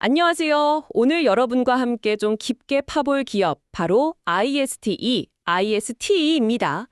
안녕하세요. 오늘 여러분과 함께 좀 깊게 파볼 기업, 바로 ISTE, ISTE입니다.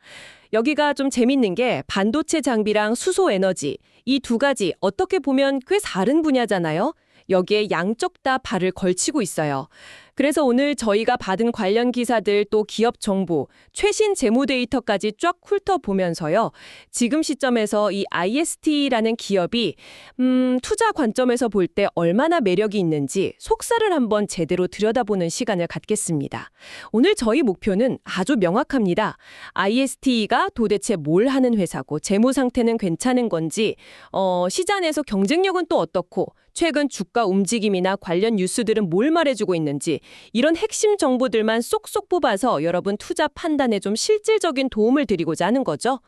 여기가 좀 재밌는 게 반도체 장비랑 수소 에너지, 이 두 가지 어떻게 보면 꽤 다른 분야잖아요. 여기에 양쪽 다 발을 걸치고 있어요. 그래서 오늘 저희가 받은 관련 기사들 또 기업 정보, 최신 재무 데이터까지 쫙 훑어보면서요. 지금 시점에서 이 IST라는 기업이 음, 투자 관점에서 볼 때 얼마나 매력이 있는지 속살을 한번 제대로 들여다보는 시간을 갖겠습니다. 오늘 저희 목표는 아주 명확합니다. IST가 도대체 뭘 하는 회사고 재무 상태는 괜찮은 건지 어, 시장에서 경쟁력은 또 어떻고 최근 주가 움직임이나 관련 뉴스들은 뭘 말해주고 있는지 이런 핵심 정보들만 쏙쏙 뽑아서 여러분 투자 판단에 좀 실질적인 도움을 드리고자 하는 거죠.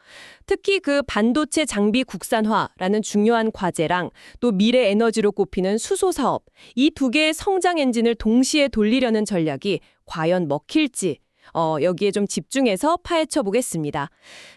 특히 그 반도체 장비 국산화라는 중요한 과제랑 또 미래 에너지로 꼽히는 수소 사업 이 두 개의 성장 엔진을 동시에 돌리려는 전략이 과연 먹힐지 어, 여기에 좀 집중해서 파헤쳐 보겠습니다.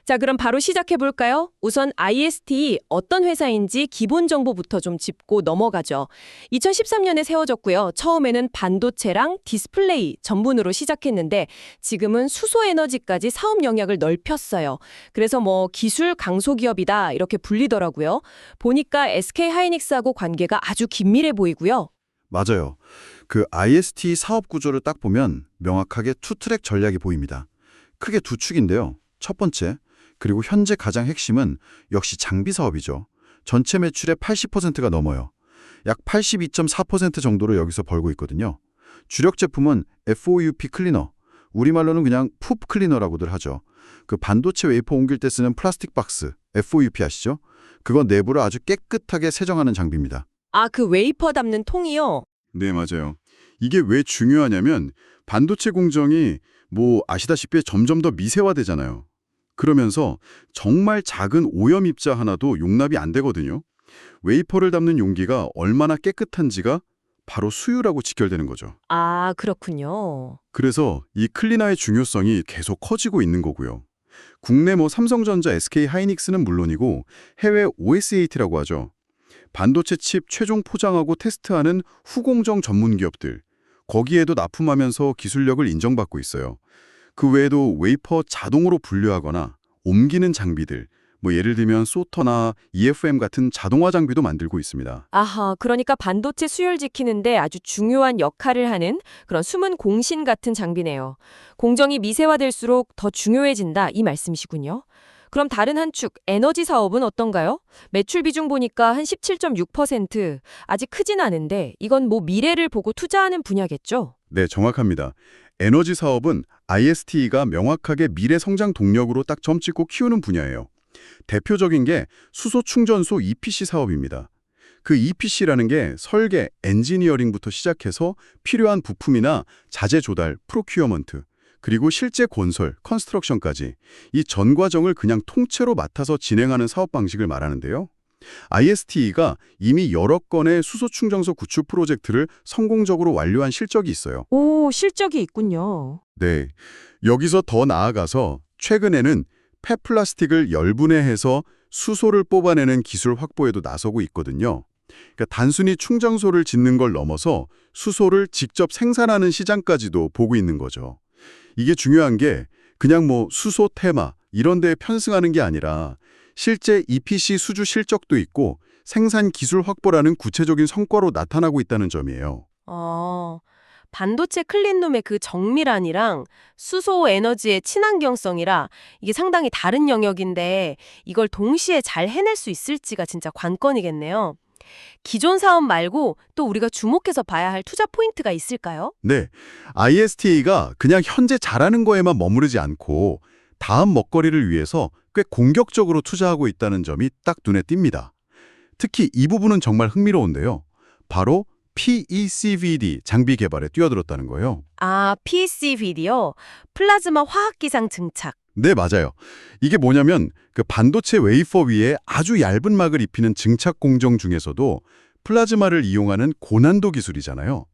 자, 그럼 바로 시작해 볼까요? 우선 IST 어떤 회사인지 기본 정보부터 좀 짚고 넘어가죠. 2013년에 세워졌고요. 처음에는 반도체랑 디스플레이 전문으로 시작했는데 지금은 수소 에너지까지 사업 영역을 넓혔어요. 그래서 뭐 기술 강소 기업이다 이렇게 불리더라고요. 보니까 SK 하이닉스하고 관계가 아주 긴밀해 보이고요. 맞아요. 그 IST 사업 구조를 딱 보면 명확하게 투트랙 전략이 보입니다. 크게 두 축인데요. 첫 번째, 그리고 현재 가장 핵심은 역시 장비 사업이죠. 전체 매출의 80%가 넘어요. 약 82.4% 정도를 여기서 벌고 있거든요. 주력 제품은 FOUP 클리너, 우리말로는 그냥 푸프 클리너라고들 하죠. 그 반도체 웨이퍼 옮길 때 쓰는 플라스틱 박스, FOUP 아시죠? 그건 내부를 아주 깨끗하게 세정하는 장비입니다. 아, 그 웨이퍼 담는 통이요. 네, 맞아요. 이게 왜 중요하냐면 반도체 공정이 뭐 아시다시피 점점 더 미세화되잖아요. 그러면서 정말 작은 오염 입자 하나도 용납이 안 되거든요. 웨이퍼를 담는 용기가 얼마나 깨끗한지가 바로 수유라고 직결되는 거죠. 아, 그렇군요. 그래서 이 클리나의 중요성이 계속 커지고 있는 거고요. 국내 뭐 삼성전자, SK 하이닉스는 물론이고 해외 OSAT라고 하죠. 반도체 칩 최종 포장하고 테스트하는 후공정 전문 기업들. 거기에도 납품하면서 기술력을 인정받고 있어요. 그 외에도 웨이퍼 자동으로 분류하거나 옮기는 장비들, 뭐 예를 들면 소터나 EFM 같은 자동화 장비도 만들고 있습니다. 아하, 그러니까 반도체 수율 지키는데 아주 중요한 역할을 하는 그런 숨은 공신 같은 장비네요. 공정이 미세화될수록 더 중요해진다 이 말씀이시군요. 그럼 다른 한 축, 에너지 사업은 어떤가요? 매출 비중 보니까 한 17.6%. 아직 크진 않은데 이건 뭐 미래를 보고 투자하는 분야겠죠? 네, 정확합니다. 에너지 사업은 IST가 명확하게 미래 성장 동력으로 딱 점 찍고 키우는 분야예요. 대표적인 게 수소 충전소 EPC 사업입니다. 그 EPC라는 게 설계, 엔지니어링부터 시작해서 필요한 부품이나 자재 조달, 프로큐어먼트, 그리고 실제 건설, 컨스트럭션까지 이 전 과정을 그냥 통째로 맡아서 진행하는 사업 방식을 말하는데요. ISTE가 이미 여러 건의 수소 충전소 구축 프로젝트를 성공적으로 완료한 실적이 있어요. 오, 실적이 있군요. 네. 여기서 더 나아가서 최근에는 폐플라스틱을 열분해해서 수소를 뽑아내는 기술 확보에도 나서고 있거든요. 그러니까 단순히 충전소를 짓는 걸 넘어서 수소를 직접 생산하는 시장까지도 보고 있는 거죠. 이게 중요한 게 그냥 뭐 수소 테마 이런 데에 편승하는 게 아니라 실제 EPC 수주 실적도 있고 생산 기술 확보라는 구체적인 성과로 나타나고 있다는 점이에요. 어, 반도체 클린룸의 그 정밀함이랑 수소 에너지의 친환경성이라 이게 상당히 다른 영역인데 이걸 동시에 잘 해낼 수 있을지가 진짜 관건이겠네요. 기존 사업 말고 또 우리가 주목해서 봐야 할 투자 포인트가 있을까요? 네, ISTA가 그냥 현재 잘하는 거에만 머무르지 않고 다음 먹거리를 위해서 꽤 공격적으로 투자하고 있다는 점이 딱 눈에 띕니다. 특히 이 부분은 정말 흥미로운데요. 바로 PECVD 장비 개발에 뛰어들었다는 거예요. 아, PCVD요. 플라즈마 화학기상 증착. 네, 맞아요. 이게 뭐냐면 그 반도체 웨이퍼 위에 아주 얇은 막을 입히는 증착 공정 중에서도 플라즈마를 이용하는 고난도 기술이잖아요.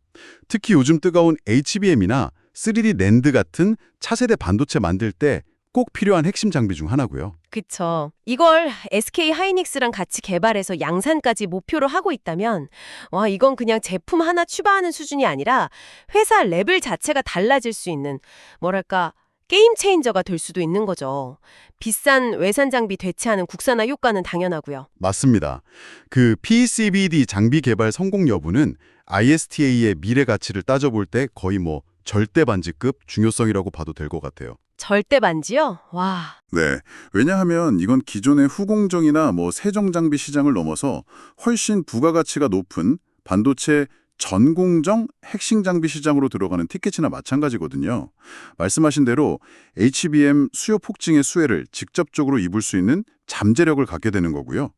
특히 요즘 뜨거운 HBM이나 3D 낸드 같은 차세대 반도체 만들 때 꼭 필요한 핵심 장비 중 하나고요. 그쵸. 이걸 SK 하이닉스랑 같이 개발해서 양산까지 목표로 하고 있다면, 와, 이건 그냥 제품 하나 추가하는 수준이 아니라 회사 레벨 자체가 달라질 수 있는, 뭐랄까, 게임 체인저가 될 수도 있는 거죠. 비싼 외산 장비 대체하는 국산화 효과는 당연하고요. 맞습니다. 그 PCBD 장비 개발 성공 여부는 ISTA의 미래 가치를 따져볼 때 거의 뭐 절대 반지급 중요성이라고 봐도 될 것 같아요. 절대 반지요? 와. 네. 왜냐하면 이건 기존의 후공정이나 뭐 세정 장비 시장을 넘어서 훨씬 부가가치가 높은 반도체 전공정 핵심 장비 시장으로 들어가는 티켓이나 마찬가지거든요. 말씀하신 대로 HBM 수요 폭증의 수혜를 직접적으로 입을 수 있는 잠재력을 갖게 되는 거고요.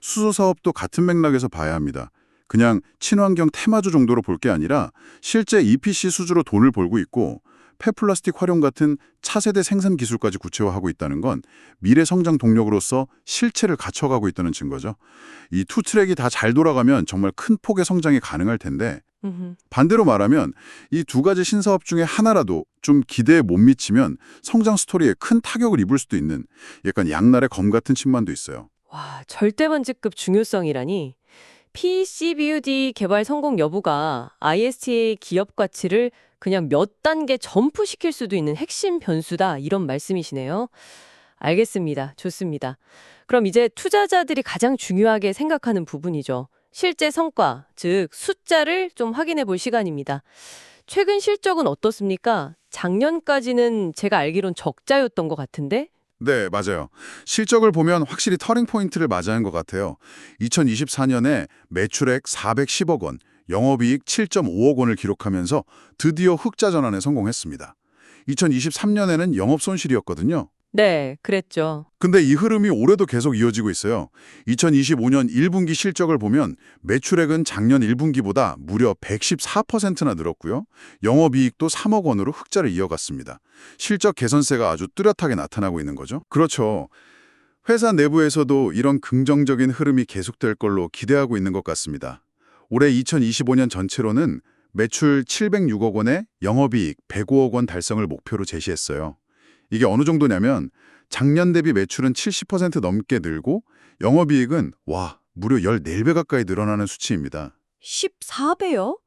수소 사업도 같은 맥락에서 봐야 합니다. 그냥 친환경 테마주 정도로 볼 게 아니라 실제 EPC 수주로 돈을 벌고 있고 폐플라스틱 활용 같은 차세대 생산 기술까지 구체화하고 있다는 건 미래 성장 동력으로서 실체를 갖춰가고 있다는 증거죠. 이 투 트랙이 다 잘 돌아가면 정말 큰 폭의 성장이 가능할 텐데 음흠. 반대로 말하면 이 두 가지 신사업 중에 하나라도 좀 기대에 못 미치면 성장 스토리에 큰 타격을 입을 수도 있는 약간 양날의 검 같은 측면도 있어요. 와, 절대 반지급 중요성이라니. PCBUD 개발 성공 여부가 IST의 기업 가치를 그냥 몇 단계 점프시킬 수도 있는 핵심 변수다 이런 말씀이시네요. 알겠습니다. 좋습니다. 그럼 이제 투자자들이 가장 중요하게 생각하는 부분이죠. 실제 성과, 즉 숫자를 좀 확인해 볼 시간입니다. 최근 실적은 어떻습니까? 작년까지는 제가 알기론 적자였던 것 같은데 네, 맞아요. 실적을 보면 확실히 터닝 포인트를 맞이한 것 같아요. 2024년에 매출액 410억 원, 영업이익 7.5억 원을 기록하면서 드디어 흑자 전환에 성공했습니다. 2023년에는 영업 손실이었거든요. 네, 그랬죠. 근데 이 흐름이 올해도 계속 이어지고 있어요. 2025년 1분기 실적을 보면 매출액은 작년 1분기보다 무려 114%나 늘었고요. 영업이익도 3억 원으로 흑자를 이어갔습니다. 실적 개선세가 아주 뚜렷하게 나타나고 있는 거죠. 그렇죠. 회사 내부에서도 이런 긍정적인 흐름이 계속될 걸로 기대하고 있는 것 같습니다. 올해 2025년 전체로는 매출 706억 원에 영업이익 105억 원 달성을 목표로 제시했어요. 이게 어느 정도냐면 작년 대비 매출은 70% 넘게 늘고 영업이익은 와 무려 14배 가까이 늘어나는 수치입니다. 14배요?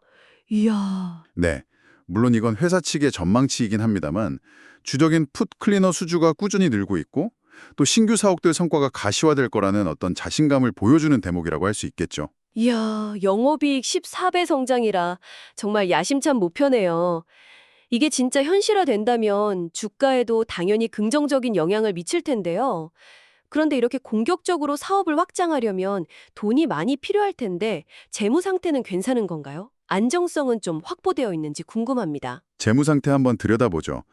이야. 네, 물론 이건 회사 측의 전망치이긴 합니다만 주적인 풋 클리너 수주가 꾸준히 늘고 있고 또 신규 사옥들 성과가 가시화될 거라는 어떤 자신감을 보여주는 대목이라고 할 수 있겠죠. 이야, 영업이익 14배 성장이라 정말 야심찬 목표네요. 이게 진짜 현실화된다면 주가에도 당연히 긍정적인 영향을 미칠 텐데요. 그런데 이렇게 공격적으로 사업을 확장하려면 돈이 많이 필요할 텐데 재무 상태는 괜찮은 건가요? 안정성은 좀 확보되어 있는지 궁금합니다. 재무 상태 한번 들여다보죠.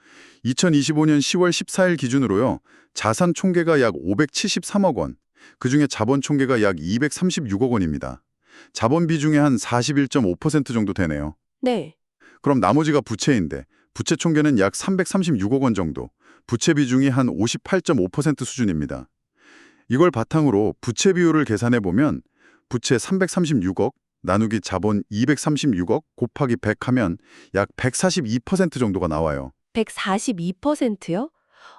2025년 10월 14일 기준으로요. 자산 총계가 약 573억 원, 그중에 자본 총계가 약 236억 원입니다. 자본 비중의 한 41.5% 정도 되네요. 네. 그럼 나머지가 부채인데 부채 총계는 약 336억 원 정도, 부채 비중이 한 58.5% 수준입니다. 이걸 바탕으로 부채 비율을 계산해 보면 부채 336억 나누기 자본 236억 곱하기 100 하면 약 142% 정도가 나와요. 142%요?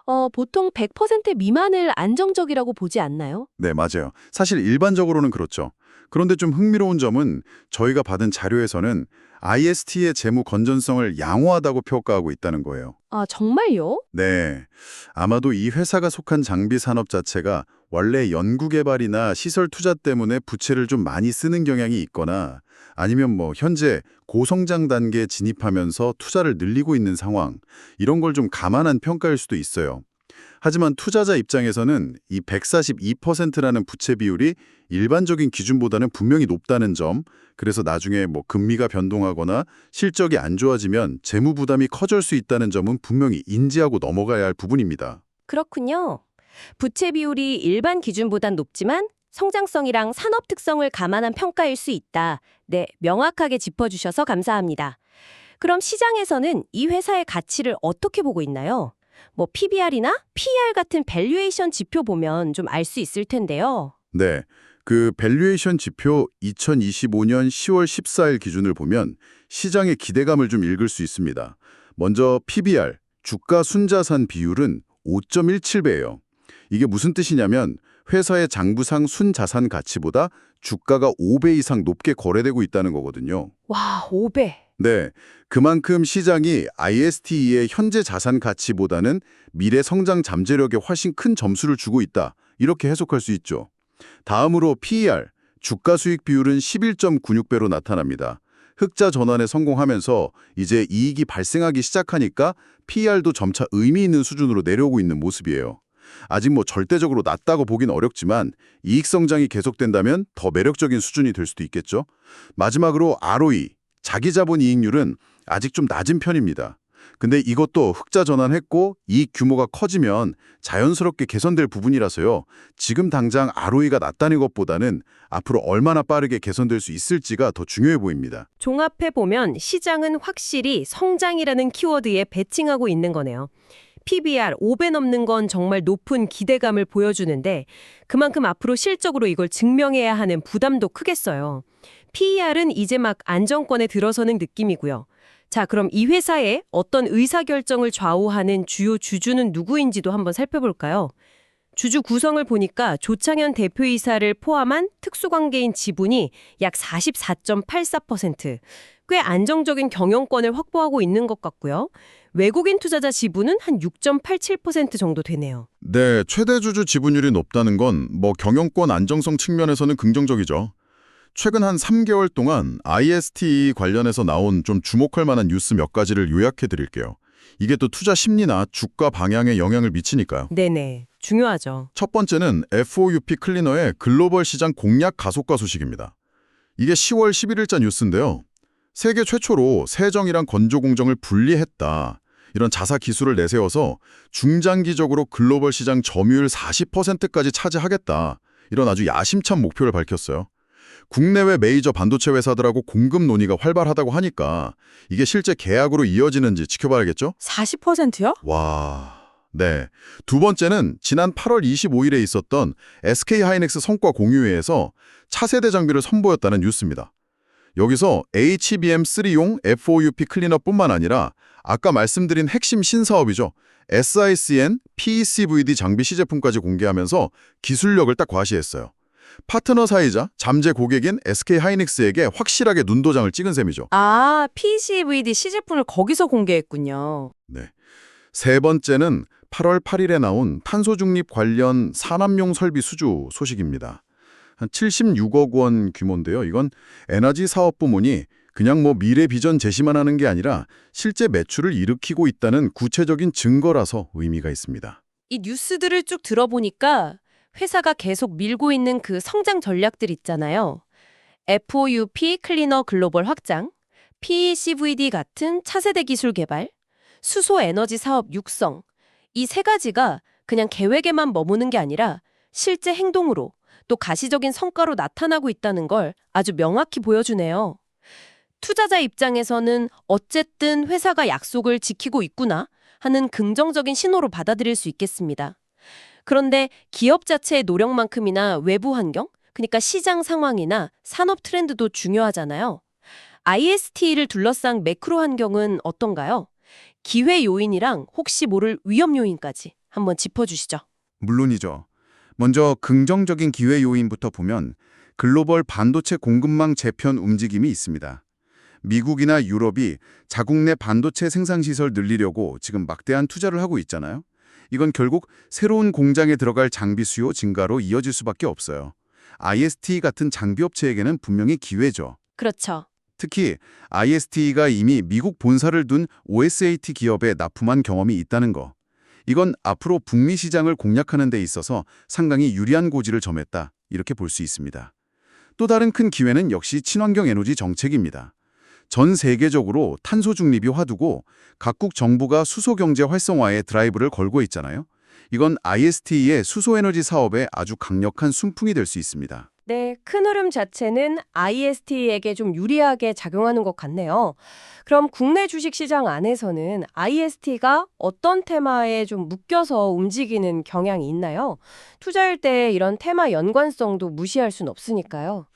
어, 보통 100% 미만을 안정적이라고 보지 않나요? 네, 맞아요. 사실 일반적으로는 그렇죠. 그런데 좀 흥미로운 점은 저희가 받은 자료에서는 IST의 재무 건전성을 양호하다고 평가하고 있다는 거예요. 아, 정말요? 네. 아마도 이 회사가 속한 장비 산업 자체가 원래 연구개발이나 시설 투자 때문에 부채를 좀 많이 쓰는 경향이 있거나 아니면 뭐 현재 고성장 단계에 진입하면서 투자를 늘리고 있는 상황 이런 걸 좀 감안한 평가일 수도 있어요. 하지만 투자자 입장에서는 이 142%라는 부채 비율이 일반적인 기준보다는 분명히 높다는 점, 그래서 나중에 뭐 금리가 변동하거나 실적이 안 좋아지면 재무 부담이 커질 수 있다는 점은 분명히 인지하고 넘어가야 할 부분입니다. 그렇군요. 부채 비율이 일반 기준보단 높지만 성장성이랑 산업 특성을 감안한 평가일 수 있다. 네, 명확하게 짚어주셔서 감사합니다. 그럼 시장에서는 이 회사의 가치를 어떻게 보고 있나요? 뭐 PBR이나 PER 같은 밸류에이션 지표 보면 좀 알 수 있을 텐데요. 네. 그 밸류에이션 지표 2025년 10월 14일 기준을 보면 시장의 기대감을 좀 읽을 수 있습니다. 먼저 PBR, 주가 순자산 비율은 5.17배예요. 이게 무슨 뜻이냐면 회사의 장부상 순자산 가치보다 주가가 5배 이상 높게 거래되고 있다는 거거든요. 와, 5배. 네, 그만큼 시장이 ISTE의 현재 자산 가치보다는 미래 성장 잠재력에 훨씬 큰 점수를 주고 있다. 이렇게 해석할 수 있죠. 다음으로 PER, 주가 수익 비율은 11.96배로 나타납니다. 흑자 전환에 성공하면서 이제 이익이 발생하기 시작하니까 PER도 점차 의미 있는 수준으로 내려오고 있는 모습이에요. 아직 뭐 절대적으로 낮다고 보긴 어렵지만 이익 성장이 계속된다면 더 매력적인 수준이 될 수도 있겠죠. 마지막으로 ROE, 자기 자본 이익률은 아직 좀 낮은 편입니다. 근데 이것도 흑자 전환했고 이익 규모가 커지면 자연스럽게 개선될 부분이라서요. 지금 당장 ROE가 낮다는 것보다는 앞으로 얼마나 빠르게 개선될 수 있을지가 더 중요해 보입니다. 종합해 보면 시장은 확실히 성장이라는 키워드에 배칭하고 있는 거네요. PBR 5배 넘는 건 정말 높은 기대감을 보여주는데 그만큼 앞으로 실적으로 이걸 증명해야 하는 부담도 크겠어요. PER은 이제 막 안정권에 들어서는 느낌이고요. 자, 그럼 이 회사의 어떤 의사결정을 좌우하는 주요 주주는 누구인지도 한번 살펴볼까요? 주주 구성을 보니까 조창현 대표이사를 포함한 특수관계인 지분이 약 44.84%, 꽤 안정적인 경영권을 확보하고 있는 것 같고요. 외국인 투자자 지분은 한 6.87% 정도 되네요. 네, 최대 주주 지분율이 높다는 건 뭐 경영권 안정성 측면에서는 긍정적이죠. 최근 한 3개월 동안 IST 관련해서 나온 좀 주목할 만한 뉴스 몇 가지를 요약해 드릴게요. 이게 또 투자 심리나 주가 방향에 영향을 미치니까요. 네네. 중요하죠. 첫 번째는 FOUP 클리너의 글로벌 시장 공략 가속화 소식입니다. 이게 10월 11일자 뉴스인데요. 세계 최초로 세정이랑 건조 공정을 분리했다. 이런 자사 기술을 내세워서 중장기적으로 글로벌 시장 점유율 40%까지 차지하겠다. 이런 아주 야심찬 목표를 밝혔어요. 국내외 메이저 반도체 회사들하고 공급 논의가 활발하다고 하니까 이게 실제 계약으로 이어지는지 지켜봐야겠죠? 40%요? 와... 네. 두 번째는 지난 8월 25일에 있었던 SK 하이닉스 성과 공유회에서 차세대 장비를 선보였다는 뉴스입니다. 여기서 HBM3용 FOUP 클리너뿐만 아니라 아까 말씀드린 핵심 신사업이죠. SICN PECVD 장비 시제품까지 공개하면서 기술력을 딱 과시했어요. 파트너 사이자 잠재 고객인 SK 하이닉스에게 확실하게 눈도장을 찍은 셈이죠. 아, PCVD 시제품을 거기서 공개했군요. 네. 세 번째는 8월 8일에 나온 탄소 중립 관련 산업용 설비 수주 소식입니다. 한 76억 원 규모인데요. 이건 에너지 사업 부문이 그냥 뭐 미래 비전 제시만 하는 게 아니라 실제 매출을 일으키고 있다는 구체적인 증거라서 의미가 있습니다. 이 뉴스들을 쭉 들어보니까 회사가 계속 밀고 있는 그 성장 전략들 있잖아요. FOUP 클리너 글로벌 확장, PECVD 같은 차세대 기술 개발, 수소 에너지 사업 육성. 이 세 가지가 그냥 계획에만 머무는 게 아니라 실제 행동으로 또 가시적인 성과로 나타나고 있다는 걸 아주 명확히 보여주네요. 투자자 입장에서는 어쨌든 회사가 약속을 지키고 있구나 하는 긍정적인 신호로 받아들일 수 있겠습니다. 그런데 기업 자체의 노력만큼이나 외부 환경, 그러니까 시장 상황이나 산업 트렌드도 중요하잖아요. IST를 둘러싼 매크로 환경은 어떤가요? 기회 요인이랑 혹시 모를 위험 요인까지 한번 짚어주시죠. 물론이죠. 먼저 긍정적인 기회 요인부터 보면 글로벌 반도체 공급망 재편 움직임이 있습니다. 미국이나 유럽이 자국 내 반도체 생산 시설 늘리려고 지금 막대한 투자를 하고 있잖아요. 이건 결국 새로운 공장에 들어갈 장비 수요 증가로 이어질 수밖에 없어요. IST 같은 장비 업체에게는 분명히 기회죠. 그렇죠. 특히 IST가 이미 미국 본사를 둔 OSAT 기업에 납품한 경험이 있다는 거. 이건 앞으로 북미 시장을 공략하는 데 있어서 상당히 유리한 고지를 점했다. 이렇게 볼 수 있습니다. 또 다른 큰 기회는 역시 친환경 에너지 정책입니다. 전 세계적으로 탄소 중립이 화두고 각국 정부가 수소 경제 활성화에 드라이브를 걸고 있잖아요. 이건 IST의 수소 에너지 사업에 아주 강력한 순풍이 될 수 있습니다. 네, 큰 흐름 자체는 IST에게 좀 유리하게 작용하는 것 같네요. 그럼 국내 주식시장 안에서는 IST가 어떤 테마에 좀 묶여서 움직이는 경향이 있나요? 투자할 때 이런 테마 연관성도 무시할 순 없으니까요.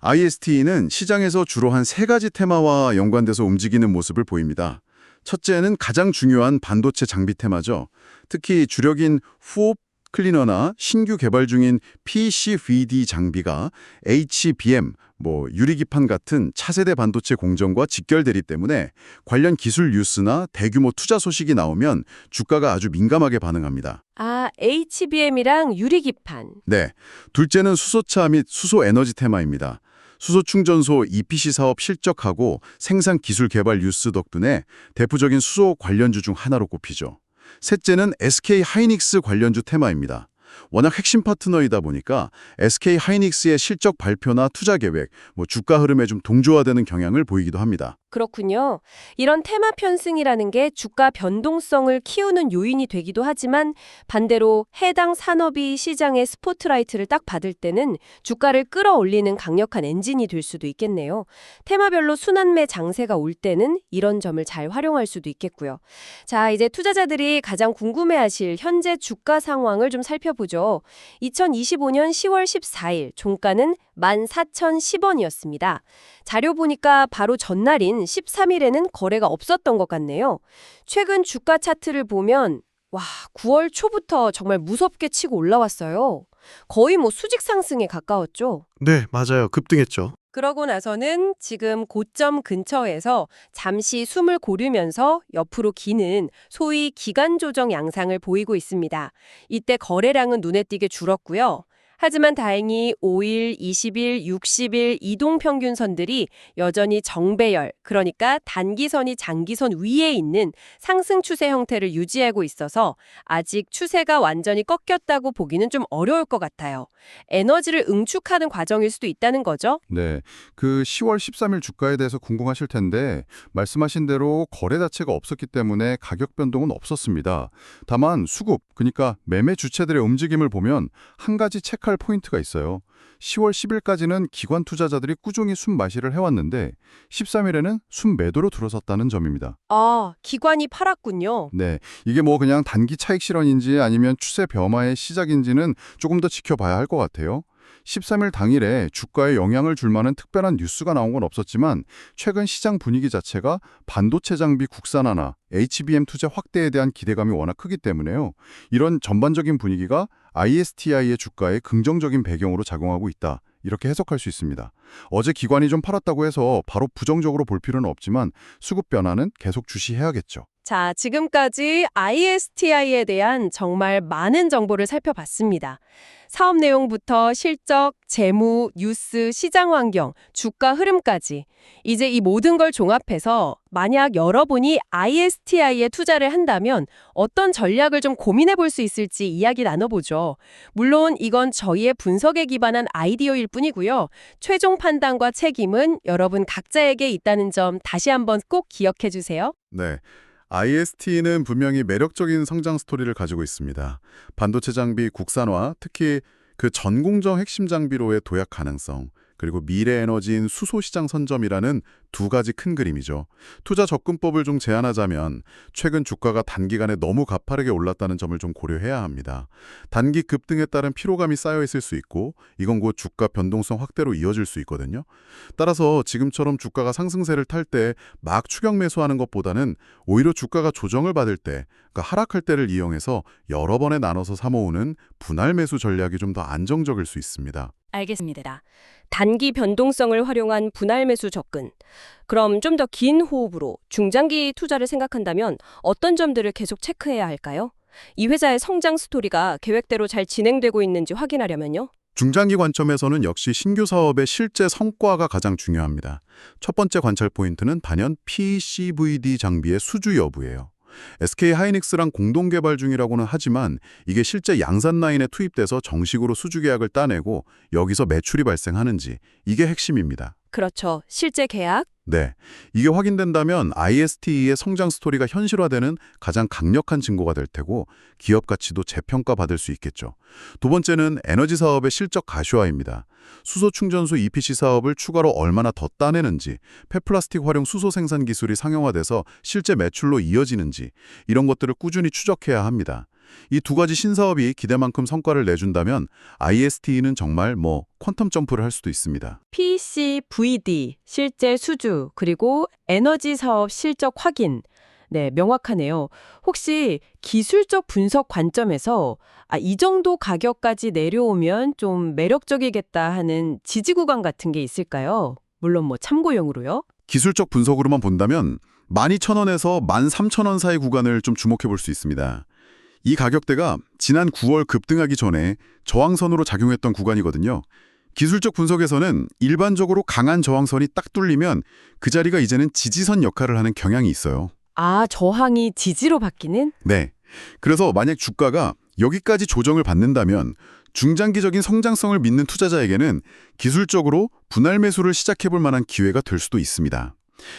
IST는 시장에서 주로 한 세 가지 테마와 연관돼서 움직이는 모습을 보입니다. 첫째는 가장 중요한 반도체 장비 테마죠. 특히 주력인 후옵 클리너나 신규 개발 중인 PCVD 장비가 HBM, 뭐 유리기판 같은 차세대 반도체 공정과 직결되기 때문에 관련 기술 뉴스나 대규모 투자 소식이 나오면 주가가 아주 민감하게 반응합니다. 아, HBM이랑 유리기판. 네, 둘째는 수소차 및 수소 에너지 테마입니다. 수소 충전소 EPC 사업 실적하고 생산 기술 개발 뉴스 덕분에 대표적인 수소 관련주 중 하나로 꼽히죠. 셋째는 SK 하이닉스 관련주 테마입니다. 워낙 핵심 파트너이다 보니까 SK 하이닉스의 실적 발표나 투자 계획, 뭐 주가 흐름에 좀 동조화되는 경향을 보이기도 합니다. 그렇군요. 이런 테마 편승이라는 게 주가 변동성을 키우는 요인이 되기도 하지만 반대로 해당 산업이 시장의 스포트라이트를 딱 받을 때는 주가를 끌어올리는 강력한 엔진이 될 수도 있겠네요. 테마별로 순환매 장세가 올 때는 이런 점을 잘 활용할 수도 있겠고요. 자, 이제 투자자들이 가장 궁금해하실 현재 주가 상황을 좀 살펴보 죠. 2025년 10월 14일 종가는 14,010원이었습니다. 자료 보니까 바로 전날인 13일에는 거래가 없었던 것 같네요. 최근 주가 차트를 보면 와, 9월 초부터 정말 무섭게 치고 올라왔어요. 거의 뭐 수직 상승에 가까웠죠. 네, 맞아요. 급등했죠. 그러고 나서는 지금 고점 근처에서 잠시 숨을 고르면서 옆으로 기는 소위 기간 조정 양상을 보이고 있습니다. 이때 거래량은 눈에 띄게 줄었고요. 하지만 다행히 5일, 20일, 60일 이동 평균선들이 여전히 정배열, 그러니까 단기선이 장기선 위에 있는 상승 추세 형태를 유지하고 있어서 아직 추세가 완전히 꺾였다고 보기는 좀 어려울 것 같아요. 에너지를 응축하는 과정일 수도 있다는 거죠. 네, 그 10월 13일 주가에 대해서 궁금하실 텐데 말씀하신 대로 거래 자체가 없었기 때문에 가격 변동은 없었습니다. 다만 수급, 그러니까 매매 주체들의 움직임을 보면 한 가지 체크 할 포인트가 있어요. 10월 10일까지는 기관 투자자들이 꾸준히 순 마시를 해왔는데 13일에는 순 매도로 들어섰다는 점입니다. 아, 기관이 팔았군요. 네, 이게 뭐 그냥 단기 차익 실현인지 아니면 추세 변화의 시작인지는 조금 더 지켜봐야 할 것 같아요. 13일 당일에 주가에 영향을 줄 만한 특별한 뉴스가 나온 건 없었지만 최근 시장 분위기 자체가 반도체 장비 국산화나 HBM 투자 확대에 대한 기대감이 워낙 크기 때문에요. 이런 전반적인 분위기가 ISTI의 주가에 긍정적인 배경으로 작용하고 있다. 이렇게 해석할 수 있습니다. 어제 기관이 좀 팔았다고 해서 바로 부정적으로 볼 필요는 없지만 수급 변화는 계속 주시해야겠죠. 자, 지금까지 ISTI에 대한 정말 많은 정보를 살펴봤습니다. 사업 내용부터 실적, 재무, 뉴스, 시장 환경, 주가 흐름까지. 이제 이 모든 걸 종합해서 만약 여러분이 ISTI에 투자를 한다면 어떤 전략을 좀 고민해 볼 수 있을지 이야기 나눠보죠. 물론 이건 저희의 분석에 기반한 아이디어일 뿐이고요. 최종 판단과 책임은 여러분 각자에게 있다는 점 다시 한번 꼭 기억해 주세요. 네. IST는 분명히 매력적인 성장 스토리를 가지고 있습니다. 반도체 장비 국산화, 특히 그 전공정 핵심 장비로의 도약 가능성, 그리고 미래 에너지인 수소 시장 선점이라는 두 가지 큰 그림이죠. 투자 접근법을 좀 제안하자면 최근 주가가 단기간에 너무 가파르게 올랐다는 점을 좀 고려해야 합니다. 단기 급등에 따른 피로감이 쌓여 있을 수 있고 이건 곧 주가 변동성 확대로 이어질 수 있거든요. 따라서 지금처럼 주가가 상승세를 탈 때 막 추격 매수하는 것보다는 오히려 주가가 조정을 받을 때, 그러니까 하락할 때를 이용해서 여러 번에 나눠서 사모으는 분할 매수 전략이 좀 더 안정적일 수 있습니다. 알겠습니다. 단기 변동성을 활용한 분할 매수 접근. 그럼 좀 더 긴 호흡으로 중장기 투자를 생각한다면 어떤 점들을 계속 체크해야 할까요? 이 회사의 성장 스토리가 계획대로 잘 진행되고 있는지 확인하려면요. 중장기 관점에서는 역시 신규 사업의 실제 성과가 가장 중요합니다. 첫 번째 관찰 포인트는 단연 PCVD 장비의 수주 여부예요. SK 하이닉스랑 공동 개발 중이라고는 하지만 이게 실제 양산 라인에 투입돼서 정식으로 수주 계약을 따내고 여기서 매출이 발생하는지 이게 핵심입니다. 그렇죠. 실제 계약, 네. 이게 확인된다면 ISTE의 성장 스토리가 현실화되는 가장 강력한 증거가 될 테고 기업 가치도 재평가받을 수 있겠죠. 두 번째는 에너지 사업의 실적 가시화입니다. 수소 충전소 EPC 사업을 추가로 얼마나 더 따내는지, 폐플라스틱 활용 수소 생산 기술이 상용화돼서 실제 매출로 이어지는지 이런 것들을 꾸준히 추적해야 합니다. 이 두 가지 신사업이 기대만큼 성과를 내준다면 ISTE는 정말 뭐 퀀텀 점프를 할 수도 있습니다. PCVD, 실제 수주, 그리고 에너지 사업 실적 확인. 네, 명확하네요. 혹시 기술적 분석 관점에서 아, 이 정도 가격까지 내려오면 좀 매력적이겠다 하는 지지 구간 같은 게 있을까요? 물론 뭐 참고용으로요. 기술적 분석으로만 본다면 12,000원에서 13,000원 사이 구간을 좀 주목해 볼 수 있습니다. 이 가격대가 지난 9월 급등하기 전에 저항선으로 작용했던 구간이거든요. 기술적 분석에서는 일반적으로 강한 저항선이 딱 뚫리면 그 자리가 이제는 지지선 역할을 하는 경향이 있어요. 아, 저항이 지지로 바뀌는? 네. 그래서 만약 주가가 여기까지 조정을 받는다면 중장기적인 성장성을 믿는 투자자에게는 기술적으로 분할 매수를 시작해 볼 만한 기회가 될 수도 있습니다.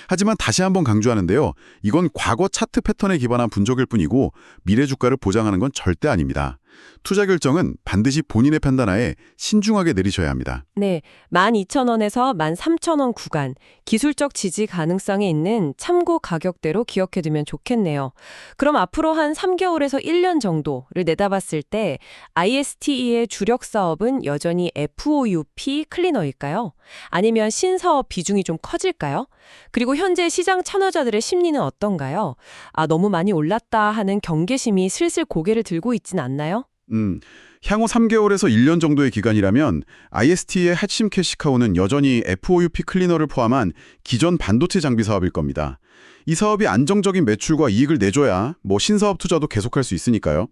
하지만 다시 한번 강조하는데요. 이건 과거 차트 패턴에 기반한 분석일 뿐이고 미래 주가를 보장하는 건 절대 아닙니다. 투자 결정은 반드시 본인의 판단하에 신중하게 내리셔야 합니다. 네, 12,000원에서 13,000원 구간, 기술적 지지 가능성이 있는 참고 가격대로 기억해두면 좋겠네요. 그럼 앞으로 한 3개월에서 1년 정도를 내다봤을 때 ISTE의 주력 사업은 여전히 FOUP 클리너일까요? 아니면 신사업 비중이 좀 커질까요? 그리고 현재 시장 참여자들의 심리는 어떤가요? 아, 너무 많이 올랐다 하는 경계심이 슬슬 고개를 들고 있진 않나요? 음, 향후 3개월에서 1년 정도의 기간이라면 IST의 핵심 캐시카우는 여전히 FOUP 클리너를 포함한 기존 반도체 장비 사업일 겁니다. 이 사업이 안정적인 매출과 이익을 내줘야 뭐 신사업 투자도 계속할 수 있으니까요.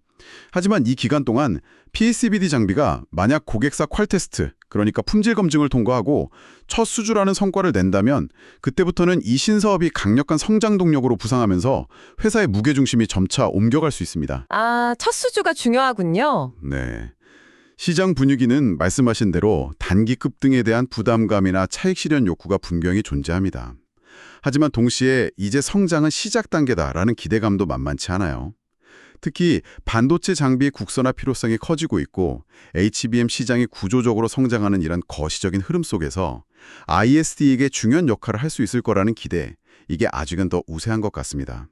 하지만 이 기간 동안 PCBD 장비가 만약 고객사 퀄 테스트, 그러니까 품질 검증을 통과하고 첫 수주라는 성과를 낸다면 그때부터는 이 신사업이 강력한 성장 동력으로 부상하면서 회사의 무게중심이 점차 옮겨갈 수 있습니다. 아, 첫 수주가 중요하군요. 네. 시장 분위기는 말씀하신 대로 단기 급등에 대한 부담감이나 차익 실현 욕구가 분명히 존재합니다. 하지만 동시에 이제 성장은 시작 단계다라는 기대감도 만만치 않아요. 특히 반도체 장비의 국산화 필요성이 커지고 있고 HBM 시장이 구조적으로 성장하는 이런 거시적인 흐름 속에서 ISD에게 중요한 역할을 할 수 있을 거라는 기대, 이게 아직은 더 우세한 것 같습니다.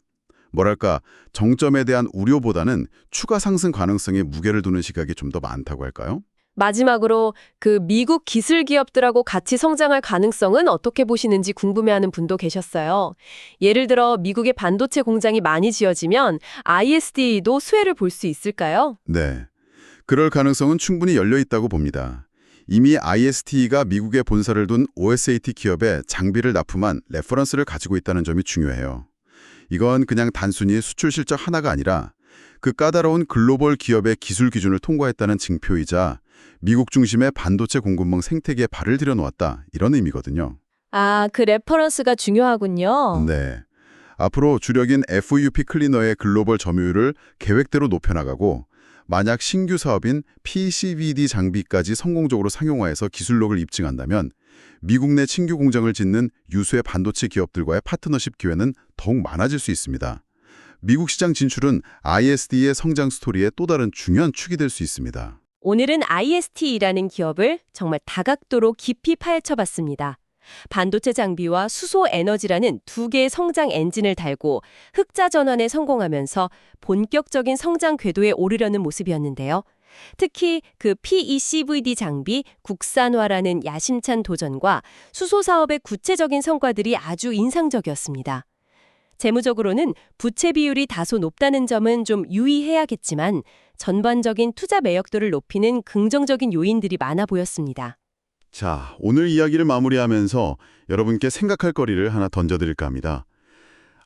뭐랄까 정점에 대한 우려보다는 추가 상승 가능성에 무게를 두는 시각이 좀 더 많다고 할까요? 마지막으로 그 미국 기술 기업들하고 같이 성장할 가능성은 어떻게 보시는지 궁금해하는 분도 계셨어요. 예를 들어 미국의 반도체 공장이 많이 지어지면 ISD도 수혜를 볼 수 있을까요? 네. 그럴 가능성은 충분히 열려 있다고 봅니다. 이미 IST가 미국에 본사를 둔 OSAT 기업에 장비를 납품한 레퍼런스를 가지고 있다는 점이 중요해요. 이건 그냥 단순히 수출 실적 하나가 아니라 그 까다로운 글로벌 기업의 기술 기준을 통과했다는 증표이자 미국 중심의 반도체 공급망 생태계에 발을 들여놓았다 이런 의미거든요. 아, 그 레퍼런스가 중요하군요. 네. 앞으로 주력인 FUP 클리너의 글로벌 점유율을 계획대로 높여나가고 만약 신규 사업인 PCVD 장비까지 성공적으로 상용화해서 기술력을 입증한다면 미국 내 신규 공장을 짓는 유수의 반도체 기업들과의 파트너십 기회는 더욱 많아질 수 있습니다. 미국 시장 진출은 ISD의 성장 스토리의 또 다른 중요한 축이 될 수 있습니다. 오늘은 IST라는 기업을 정말 다각도로 깊이 파헤쳐봤습니다. 반도체 장비와 수소 에너지라는 두 개의 성장 엔진을 달고 흑자 전환에 성공하면서 본격적인 성장 궤도에 오르려는 모습이었는데요. 특히 그 PECVD 장비 국산화라는 야심찬 도전과 수소 사업의 구체적인 성과들이 아주 인상적이었습니다. 재무적으로는 부채 비율이 다소 높다는 점은 좀 유의해야겠지만 전반적인 투자 매력도를 높이는 긍정적인 요인들이 많아 보였습니다. 자, 오늘 이야기를 마무리하면서 여러분께 생각할 거리를 하나 던져드릴까 합니다.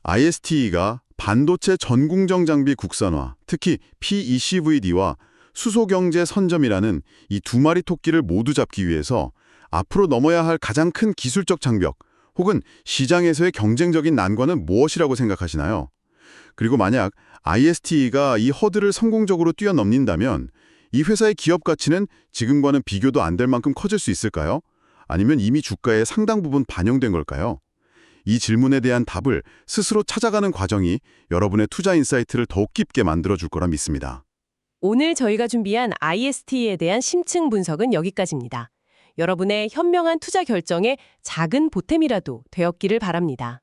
ISTE가 반도체 전공정 장비 국산화, 특히 PECVD와 수소경제 선점이라는 이 두 마리 토끼를 모두 잡기 위해서 앞으로 넘어야 할 가장 큰 기술적 장벽 혹은 시장에서의 경쟁적인 난관은 무엇이라고 생각하시나요? 그리고 만약 ISTE가 이 허들을 성공적으로 뛰어넘는다면 이 회사의 기업 가치는 지금과는 비교도 안 될 만큼 커질 수 있을까요? 아니면 이미 주가에 상당 부분 반영된 걸까요? 이 질문에 대한 답을 스스로 찾아가는 과정이 여러분의 투자 인사이트를 더욱 깊게 만들어줄 거라 믿습니다. 오늘 저희가 준비한 IST에 대한 심층 분석은 여기까지입니다. 여러분의 현명한 투자 결정에 작은 보탬이라도 되었기를 바랍니다.